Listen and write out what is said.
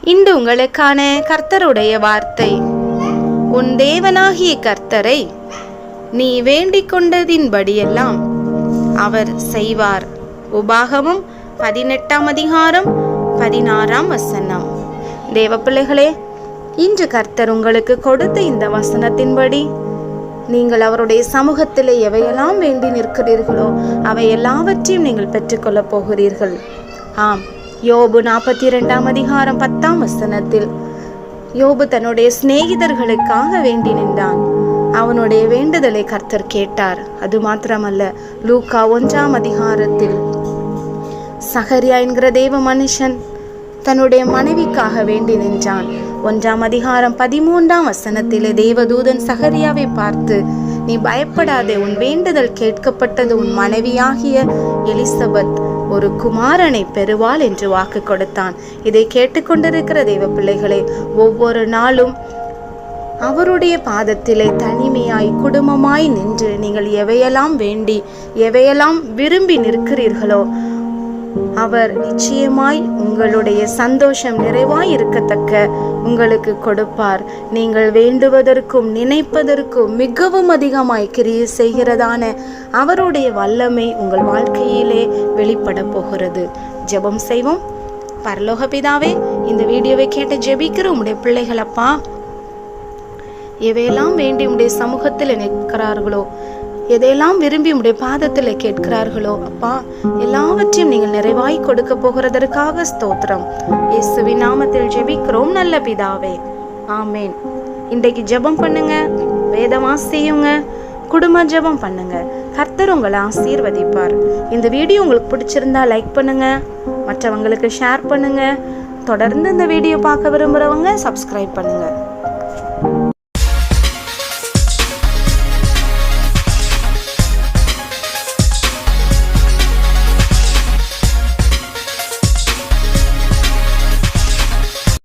இன்று உங்களுக்கான கர்த்தருடைய வார்த்தை. உன் தேவனாகிய கர்த்தரை நீ வேண்டிக் கொண்டதின்படியெல்லாம் அவர் செய்வார். உபாகமும் பதினெட்டாம் அதிகாரம் பதினாறாம் வசனம். தேவ பிள்ளைகளே இன்று கர்த்தர் உங்களுக்கு கொடுத்த இந்த வசனத்தின்படி நீங்கள் அவருடைய சமூகத்தில் எவையெல்லாம் வேண்டி நிற்கிறீர்களோ அவை எல்லாவற்றையும் நீங்கள் பெற்றுக்கொள்ளப் போகிறீர்கள். ஆம் யோபு நாற்பத்தி இரண்டாம் அதிகாரம் பத்தாம் வசனத்தில் யோபு தன்னுடைய சிநேகிதர்களுக்காக வேண்டி நின்றான். அவனுடைய வேண்டுதலை கர்த்தர் கேட்டார். அது மாத்திரமல்ல லூக்கா ஒன்றாம் அதிகாரத்தில் சகரியா என்கிற தேவ மனுஷன் தன்னுடைய மனைவிக்காக வேண்டி நின்றான். ஒன்றாம் அதிகாரம் பதிமூன்றாம் வசனத்திலே தேவதூதன் சகரியாவை பார்த்து நீ பயப்படாதே உன் வேண்டுதல் கேட்கப்பட்டது உன் மனைவியாகிய எலிசபெத் ஒரு குமாரனை பெறுவாள் என்று வாக்கு கொடுத்தான். இதை கேட்டுக்கொண்டிருக்கிற தெய்வ பிள்ளைகளே ஒவ்வொரு நாளும் அவருடைய பாதத்திலே தனிமையாய் குடும்பமாய் நின்று நீங்கள் எவையெல்லாம் வேண்டி எவையெல்லாம் விரும்பி நிற்கிறீர்களோ அவர் நிச்சயமாய் உங்களுடைய சந்தோஷம் நிறைவாய் இருக்கத்தக்க உங்களுக்கு கொடுப்பார். நீங்கள் வேண்டுவதற்கும் நினைப்பதற்கும் மிகவும் அதிகமாய் கிரியை செய்கிறதான அவருடைய வல்லமை உங்கள் வாழ்க்கையிலே வெளிப்பட போகிறது. ஜெபம் செய்வோம். பரலோக பிதாவே இந்த வீடியோவை கேட்டு ஜெபிக்கிற உங்களுடைய பிள்ளைகள் அப்பா எவையெல்லாம் வேண்டி உடைய சமூகத்தில் நிற்கிறார்களோ எதையெல்லாம் விரும்பி உடைய பாதத்தில் கேட்கிறார்களோ அப்பா எல்லாவற்றையும் நீங்கள் நிறைவாய் கொடுக்க போகிறதற்காக ஸ்தோத்திரம். இயேசுவின் நாமத்தில் ஜெபிக்கிறோம் நல்ல பிதாவே. ஆமேன். இன்றைக்கு ஜெபம் பண்ணுங்க வேதம் செய்யுங்க குடும்ப ஜெபம் பண்ணுங்க. கர்த்தர் உங்களை ஆசீர்வதிப்பார். இந்த வீடியோ உங்களுக்கு பிடிச்சிருந்தா லைக் பண்ணுங்க மற்றவங்களுக்கு ஷேர் பண்ணுங்க. தொடர்ந்து இந்த வீடியோ பார்க்க விரும்புகிறவங்க சப்ஸ்கிரைப் பண்ணுங்க.